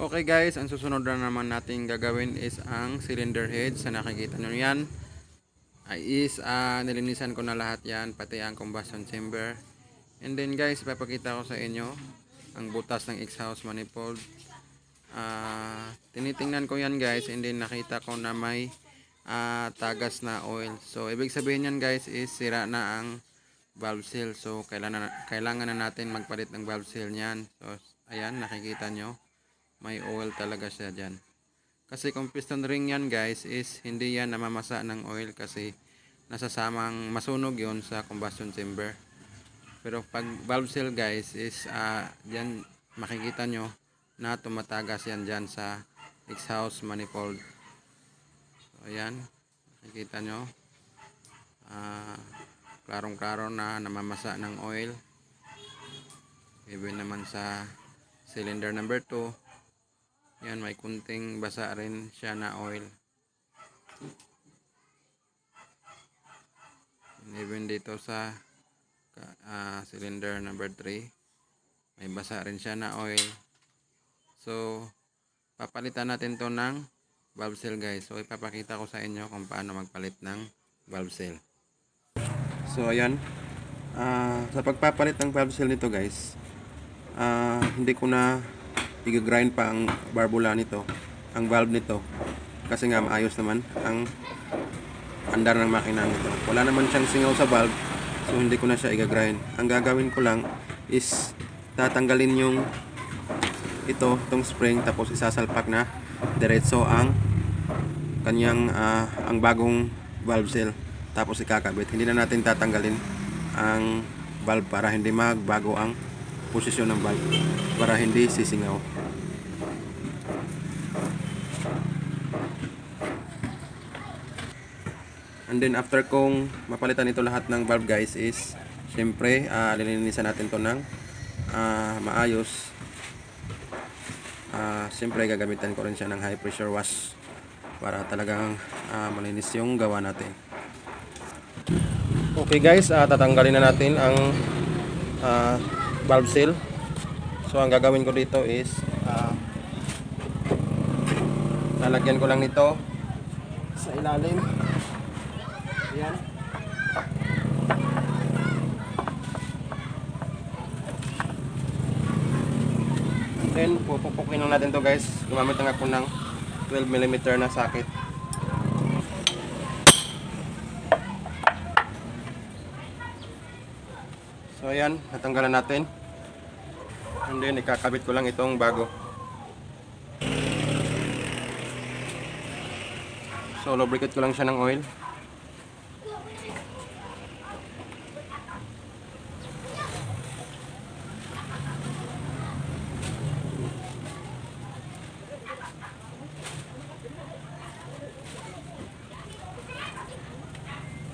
Okay guys, ang susunod na naman natin gagawin is ang cylinder head. Sa nakikita nyo yan, ay is ah, nilinisan ko na lahat yan, pati ang combustion chamber. And then guys, ipapakita ko sa inyo ang butas ng exhaust manifold. Ah, tinitingnan ko yan guys, and then nakita ko na may ah, tagas na oil. So, ibig sabihin yan guys is sira na ang valve seal. So, kailangan na, kailangan na natin magpalit ng valve seal niyan. So, ayan, nakikita nyo may oil talaga siya dyan. Kasi kung piston ring yan guys is hindi yan namamasa ng oil kasi nasasamang masunog yon sa combustion chamber. Pero pag valve seal guys is ah yan makikita nyo na tumatagas yan dyan sa exhaust manifold. So ayan, makikita nyo. Ah, klarong-klaro na namamasa ng oil. Even naman sa cylinder number 2 yan, may kunting basa rin siya na oil. And even dito sa ah, cylinder number 3, may basa rin siya na oil. So, papalitan natin to ng valve seal guys. So, ipapakita ko sa inyo kung paano magpalit ng valve seal. So, ayan. Ah, sa pagpapalit ng valve seal nito guys, ah, hindi ko na i-grind pa ang barbula nito, ang valve nito. Kasi nga maayos naman ang andar ng makina nito. Wala naman siyang singaw sa valve, so hindi ko na siya i-grind. Ang gagawin ko lang is tatanggalin yung ito, itong spring, tapos isasalpak na diretso ang kanyang ah, ang bagong valve seal tapos ikakabit. Hindi na natin tatanggalin ang valve para hindi magbago ang posisyon ng valve para hindi sisingaw. And then after kong mapalitan ito lahat ng valve guys is syempre uh, lilinisan natin to ng ah, maayos. Ah, syempre gagamitan ko rin siya ng high pressure wash para talagang ah, malinis yung gawa natin. Okay guys, ah, tatanggalin na natin ang ah, valve seal. So ang gagawin ko dito is ah, lalagyan ko lang nito sa ilalim. Ayan. Then pupupukin lang natin to guys. Gumamit lang ako ng 12mm na socket. So ayan, natanggalan natin. And then ikakabit ko lang itong bago. So lubricate ko lang siya ng oil.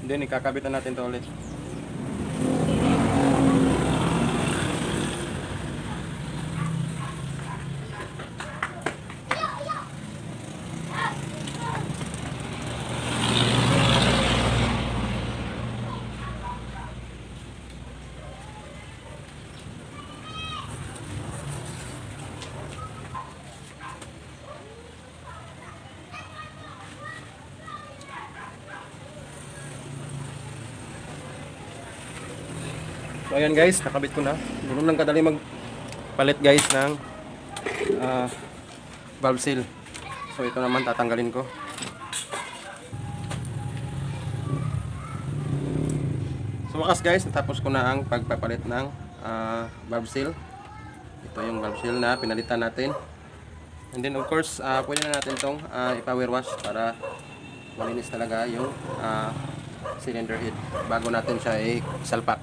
And then ikakabit na natin to ulit. Ayan guys, nakabit ko na. Ganun lang kadali magpalit guys ng ah, valve seal. So ito naman tatanggalin ko. So wakas guys, natapos ko na ang pagpapalit ng ah, valve seal. Ito yung valve seal na pinalitan natin. And then of course, ah, pwede na natin itong ah, ipower wash para malinis talaga yung ah, cylinder head bago natin siya i-salpak.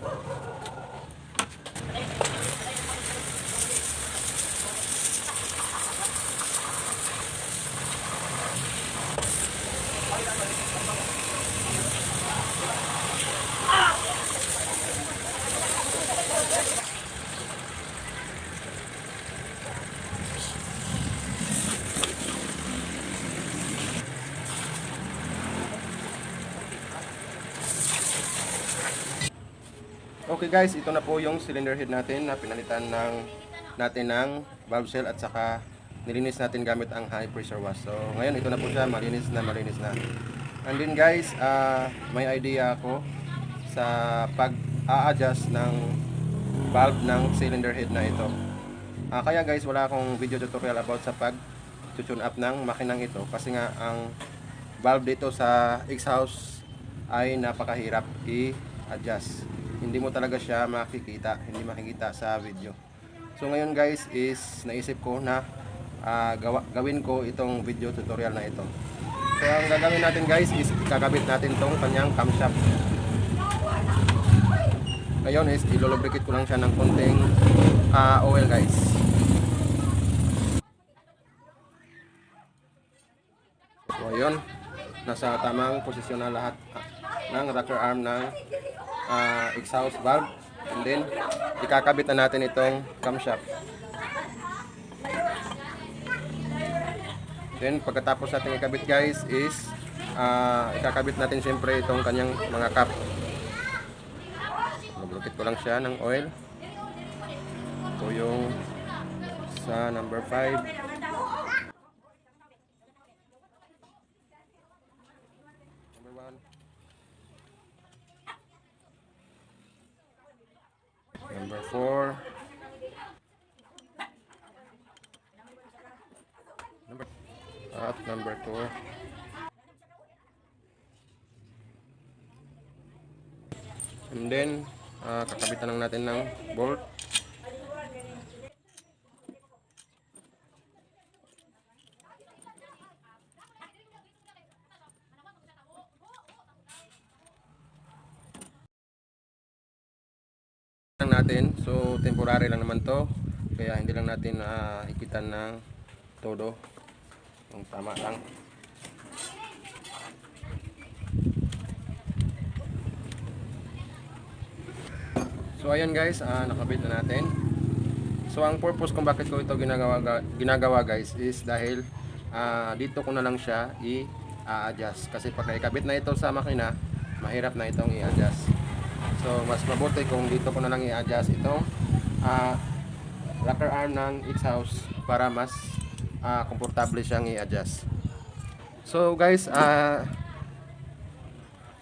Okay guys, ito na po yung cylinder head natin na pinalitan ng natin ng valve seal at saka nilinis natin gamit ang high pressure wash. So ngayon ito na po siya, malinis na, malinis na. And then guys, ah, may idea ako sa pag-a-adjust ng valve ng cylinder head na ito. Ah, kaya guys, wala akong video tutorial about sa pag tune up ng makinang ito kasi nga ang valve dito sa exhaust ay napakahirap i-adjust. Hindi mo talaga siya makikita, hindi makikita sa video. So ngayon guys is naisip ko na ah, gawa, gawin ko itong video tutorial na ito. So ang gagawin natin guys is ikakabit natin tong kanyang camshaft. Ngayon is ilolubricate ko lang siya ng konting ah, oil guys. So ayun, nasa tamang posisyon na lahat ah, ng rocker arm ng ah, exhaust valve. And then, ikakabit na natin itong camshaft. Then, pagkatapos natin ikabit guys is ah, ikakabit natin siyempre itong kanyang mga cap. Maglukit ko lang siya ng oil. Ito yung sa number 5. Number 1. Number 4. Number at number 2. And then, ah, kakabitan lang natin ng bolt. lang natin. So, temporary lang naman to. Kaya hindi lang natin uh, ikitan ng todo. Yung tama lang. So, ayan guys, ah, nakabit na natin. So, ang purpose kung bakit ko ito ginagawa, ga- ginagawa guys is dahil ah, dito ko na lang siya i-adjust. Kasi pag naikabit na ito sa makina, mahirap na itong i-adjust. So, mas mabuti kung dito ko na lang i-adjust itong ah, rocker arm ng exhaust para mas ah, komportable siyang i-adjust. So, guys, ah,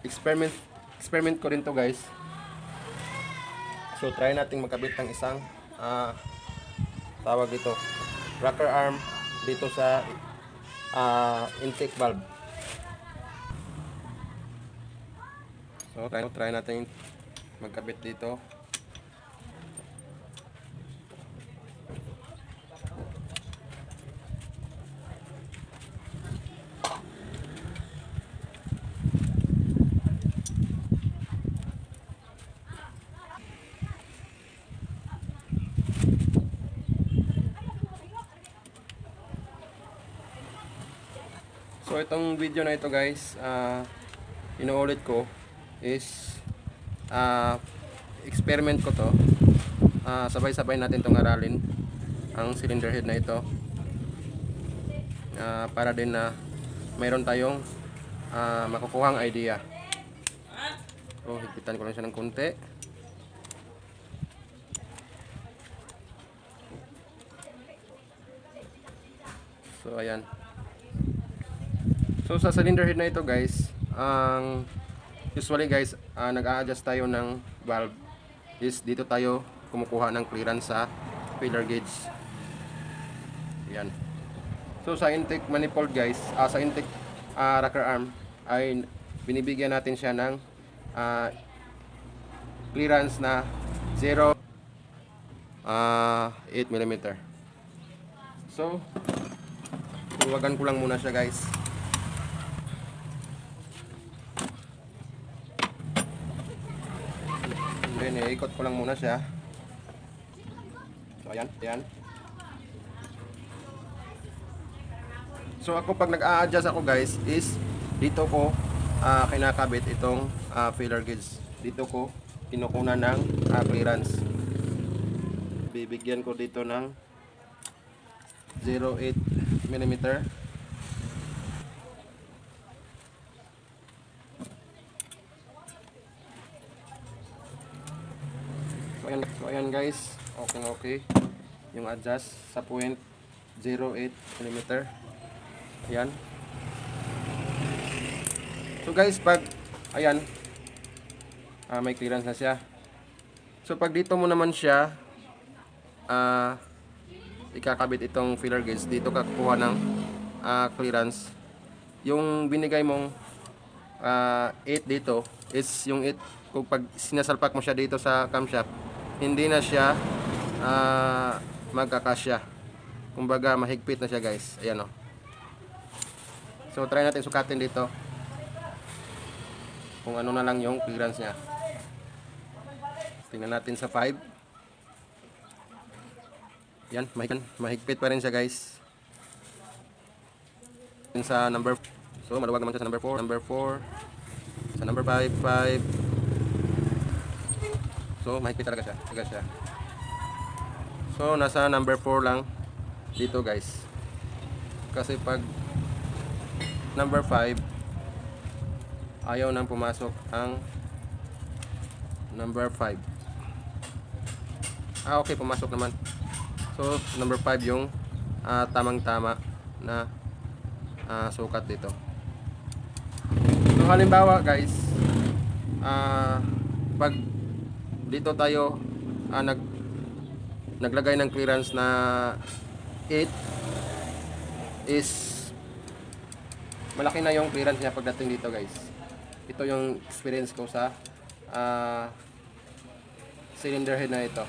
experiment experiment ko rin to guys. So, try nating magkabit ng isang ah, tawag dito rocker arm dito sa ah, intake valve. So, try, try natin magkabit dito. So itong video na ito guys, ah inuulit ko is ah experiment ko to. Ah, sabay-sabay natin tong aralin ang cylinder head na ito. Ah, para din na mayroon tayong ah, makukuhang idea. So, higpitan ko lang siya ng konti. So, ayan. So sa cylinder head na ito guys, ang usually guys, ah, nag-a-adjust tayo ng valve is dito tayo kumukuha ng clearance sa filler gauge. Yan. So sa intake manifold guys, ah, sa intake ah, rocker arm ay binibigyan natin siya ng ah, clearance na 0 ah 8 mm. So, Tuwagan ko lang muna siya guys. Iikot ko lang muna siya. So, ayan, ayan. So, ako pag nag-a-adjust ako guys, is dito ko ah, kinakabit itong ah, filler gauge. Dito ko kinukunan ng ah, clearance. Bibigyan ko dito ng 0.8 mm. Ayan, so ayan guys, okay okay. Yung adjust sa point 08 mm. Ayan. So guys, pag ayan ah, may clearance na siya. So pag dito mo naman siya ah ikakabit itong filler gauge, dito ka kukuha ng ah, clearance. Yung binigay mong ah, 8 dito is yung 8 kung pag sinasalpak mo siya dito sa camshaft, hindi na siya ah, magkakasya. Kumbaga mahigpit na siya guys. Ayan o. So try natin sukatin dito. Kung ano na lang yung clearance niya. Tingnan natin sa 5. Yan, mahigpit, mahigpit pa rin siya guys. Sa number So maluwag naman siya sa number 4, number 4. Sa number 5, 5. So mahigpit talaga siya. Talaga siya. So nasa number 4 lang dito guys. Kasi pag number 5 ayaw nang pumasok ang number 5. Ah okay, pumasok naman. So number 5 yung ah, tamang-tama na ah, sukat dito. So halimbawa guys, ah pag dito tayo ah, nag naglagay ng clearance na 8 is malaki na yung clearance niya pagdating dito guys. Ito yung experience ko sa ah, cylinder head na ito.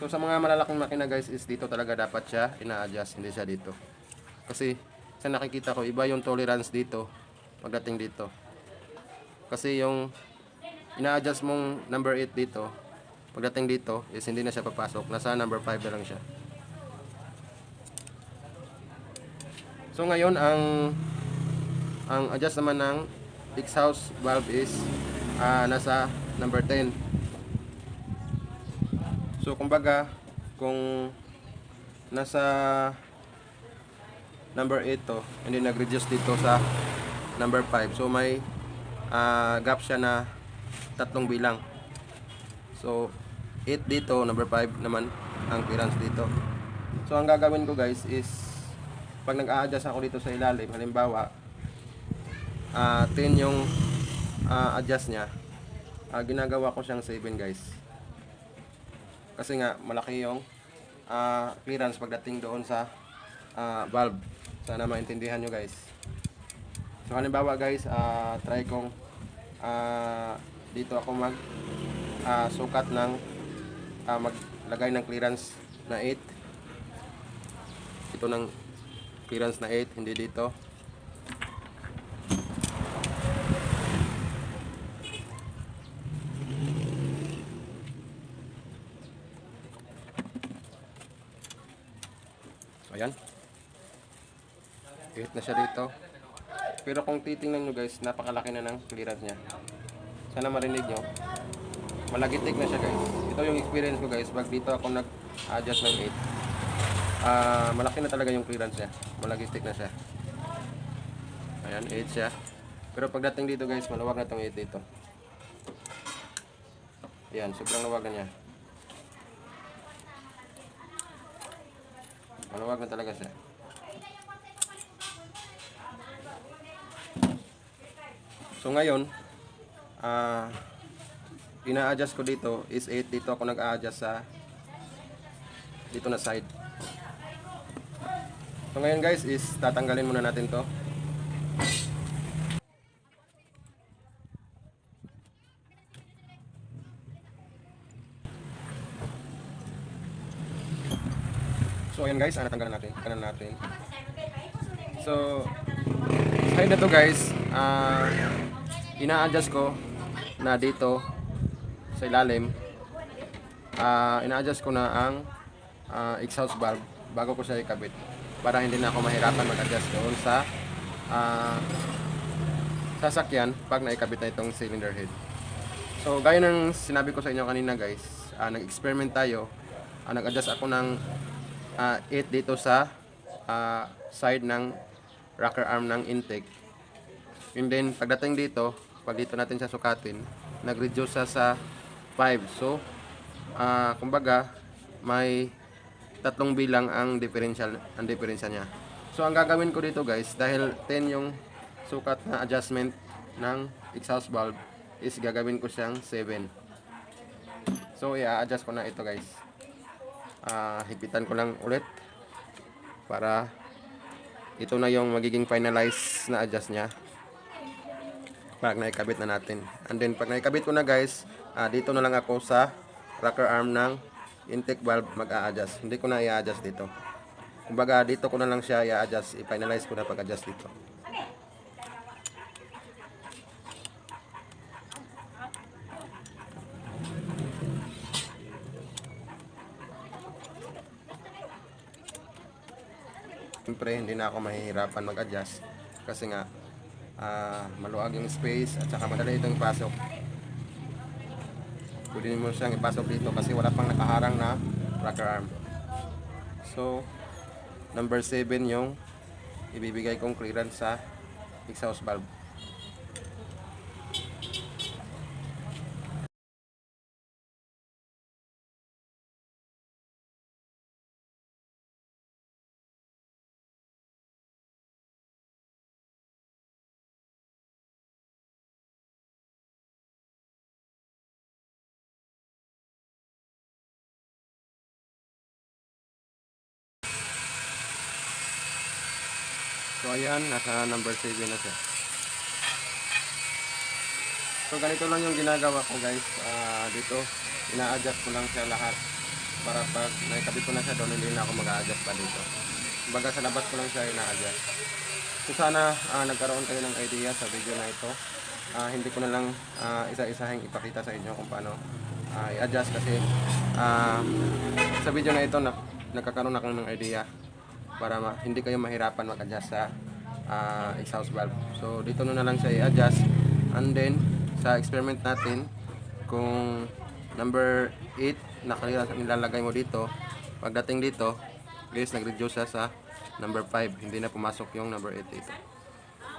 So sa mga malalaking makina guys is dito talaga dapat siya ina-adjust, hindi siya dito. Kasi sa nakikita ko iba yung tolerance dito pagdating dito. Kasi yung ina-adjust mong number 8 dito, pagdating dito is hindi na siya papasok. Nasa number 5 na lang siya. So ngayon ang ang adjust naman ng exhaust valve is ah, nasa number 10. So kumbaga kung nasa number 8 to and then nag-reduce dito sa number 5. So may ah, gap siya na tatlong bilang. So 8 dito, number 5 naman ang clearance dito. So ang gagawin ko guys is pag nag-a-adjust ako dito sa ilalim, halimbawa ah 10 yung ah, adjust niya, ah, ginagawa ko siyang 7 guys. Kasi nga malaki yung ah, clearance pagdating doon sa ah, valve. Sana maintindihan nyo guys. So halimbawa guys, ah, try kong ah, dito ako mag ah, sukat ng ah, maglagay ng clearance na 8. Ito ng clearance na 8, hindi dito. Ayan. Hit na siya dito. Pero kung titingnan nyo guys, napakalaki na ng clearance niya. Sana marinig nyo. Malagitik na siya guys. Ito yung experience ko guys. Pag dito ako nag-adjust ng 8. Ah, malaki na talaga yung clearance niya. Malagitik na siya. Ayan, 8 siya. Pero pagdating dito guys, maluwag na tong 8 dito. Ayan, sobrang luwag na niya. Maluwag na talaga siya. So ngayon, ah ina-adjust ko dito is 8 dito ako nag-a-adjust sa dito na side. So ngayon guys is tatanggalin muna natin to. So ayan guys, ah, natanggalan natin. Kanan natin. So side na to guys, ah ina-adjust ko na dito sa ilalim. Ah ina-adjust ko na ang ah, exhaust valve bago ko siya ikabit para hindi na ako mahirapan mag-adjust doon sa ah, sasakyan pag naikabit na itong cylinder head. So gaya ng sinabi ko sa inyo kanina guys, ah, nag-experiment tayo. Ah, nag-adjust ako ng ah, 8 dito sa ah, side ng rocker arm ng intake. And then pagdating dito, pag dito natin siya sukatin, nag-reduce siya sa 5. So, ah kumbaga, may tatlong bilang ang differential ang diferensya niya. So ang gagawin ko dito guys, dahil 10 yung sukat na adjustment ng exhaust valve is gagawin ko siyang 7. So i-adjust ko na ito guys. Ah, hipitan ko lang ulit para ito na yung magiging finalize na adjust niya pag naikabit na natin. And then pag naikabit ko na guys, ah, dito na lang ako sa rocker arm ng intake valve mag-a-adjust. Hindi ko na i-adjust dito. Kumbaga dito ko na lang siya i-adjust, i-finalize ko na pag-adjust dito. Siyempre, hindi na ako mahihirapan mag-adjust kasi nga ah, maluwag yung space at saka madali itong ipasok. Pwede mo siyang ipasok dito kasi wala pang nakaharang na rocker arm. So, number 7 yung ibibigay kong clearance sa exhaust valve. So ayan, nasa number 7 na siya. So ganito lang yung ginagawa ko guys. Ah, dito, ina-adjust ko lang siya lahat. Para pag naikabit ko na siya doon, hindi na ako mag-a-adjust pa dito. Kumbaga sa labas ko lang siya ina-adjust. So sana ah, nagkaroon kayo ng idea sa video na ito. Ah, hindi ko na lang ah, isa-isahing ipakita sa inyo kung paano ah, i-adjust kasi ah, sa video na ito na, nagkakaroon na kayo ng idea para ma- hindi kayo mahirapan mag-adjust sa ah, exhaust valve. So dito na lang siya i-adjust. And then sa experiment natin kung number 8 nakalira nilalagay mo dito pagdating dito guys nag-reduce siya sa number 5 hindi na pumasok yung number 8 dito.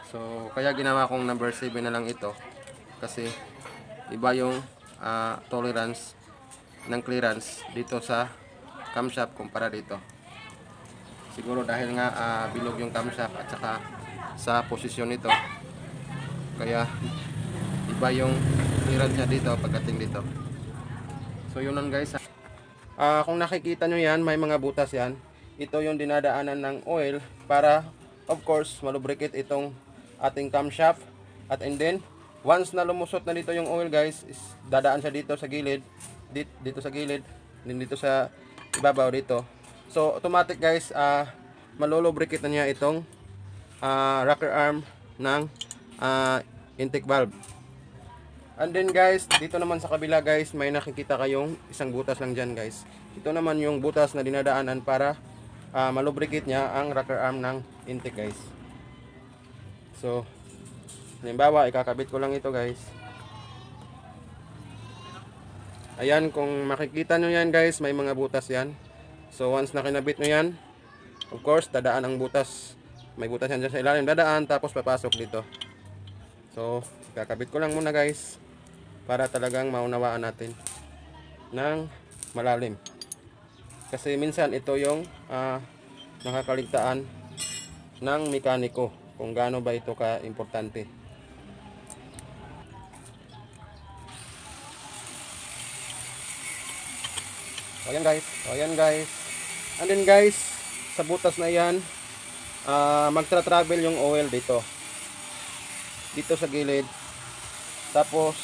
So kaya ginawa kong number 7 na lang ito kasi iba yung ah, tolerance ng clearance dito sa camshaft kumpara dito Siguro dahil nga ah, bilog yung camshaft at saka sa posisyon nito. Kaya iba yung clearance niya dito pagdating dito. So yun lang guys. Ah, kung nakikita nyo yan, may mga butas yan. Ito yung dinadaanan ng oil para of course malubricate itong ating camshaft. At and then once na lumusot na dito yung oil guys, is dadaan siya dito sa gilid, dito, dito sa gilid, dito sa ibabaw dito. So automatic guys, ah malulubricate na niya itong ah, rocker arm ng ah, intake valve. And then guys, dito naman sa kabila guys, may nakikita kayong isang butas lang dyan guys. Ito naman yung butas na dinadaanan para ah, malubricate niya ang rocker arm ng intake guys. So, halimbawa, ikakabit ko lang ito guys. Ayan, kung makikita nyo yan guys, may mga butas yan. So, once na kinabit nyo yan, of course, dadaan ang butas. May butas yan dyan sa ilalim, dadaan, tapos papasok dito. So, kakabit ko lang muna guys para talagang maunawaan natin ng malalim. Kasi minsan ito yung ah, nakakaligtaan ng mekaniko kung gaano ba ito ka-importante. Ayan guys. So, ayan guys. And then guys, sa butas na yan, ah, magtra-travel yung oil dito. Dito sa gilid. Tapos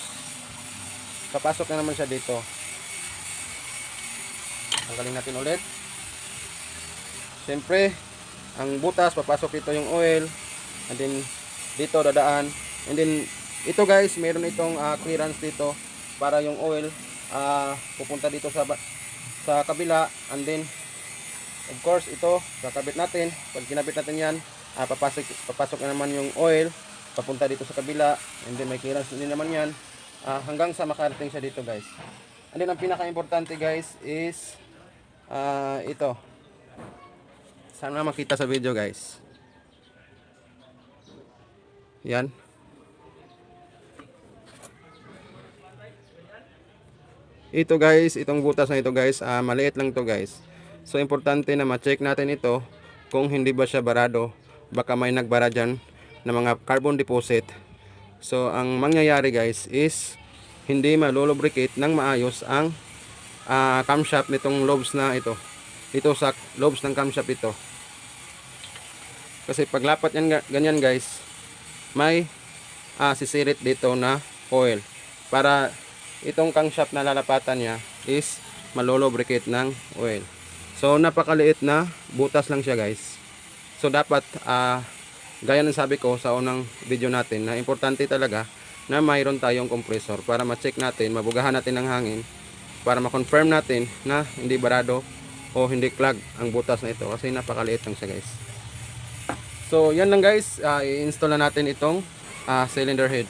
papasok na naman siya dito. Tanggalin natin ulit. Siyempre ang butas papasok dito yung oil. And then dito dadaan. And then ito guys meron itong ah, clearance dito para yung oil ah, pupunta dito sa sa kabila. And then of course ito kakabit natin. Pag kinabit natin yan ah, papasok, papasok na naman yung oil papunta dito sa kabila. And then may clearance din naman yan. Ah, hanggang sa makarating siya dito guys. And then ang pinaka importante guys is ah, ito. Sana makita sa video guys. Yan. Ito guys itong butas na ito guys ah, maliit lang to guys So importante na ma-check natin ito kung hindi ba siya barado. Baka may nagbara dyan na mga carbon deposit. So ang mangyayari guys is hindi malulubricate ng maayos ang ah, camshaft nitong lobes na ito. Ito sa lobes ng camshaft ito. Kasi paglapat yan ga- ganyan guys, may ah, sisirit dito na oil para itong camshaft na lalapatan niya is malulubricate ng oil. So napakaliit na butas lang siya guys. So dapat ah, gaya ng sabi ko sa unang video natin na importante talaga na mayroon tayong compressor para ma-check natin, mabugahan natin ng hangin para ma-confirm natin na hindi barado o hindi clog ang butas na ito kasi napakaliit lang siya guys. So yan lang guys, Ah, i-install na natin itong ah, cylinder head.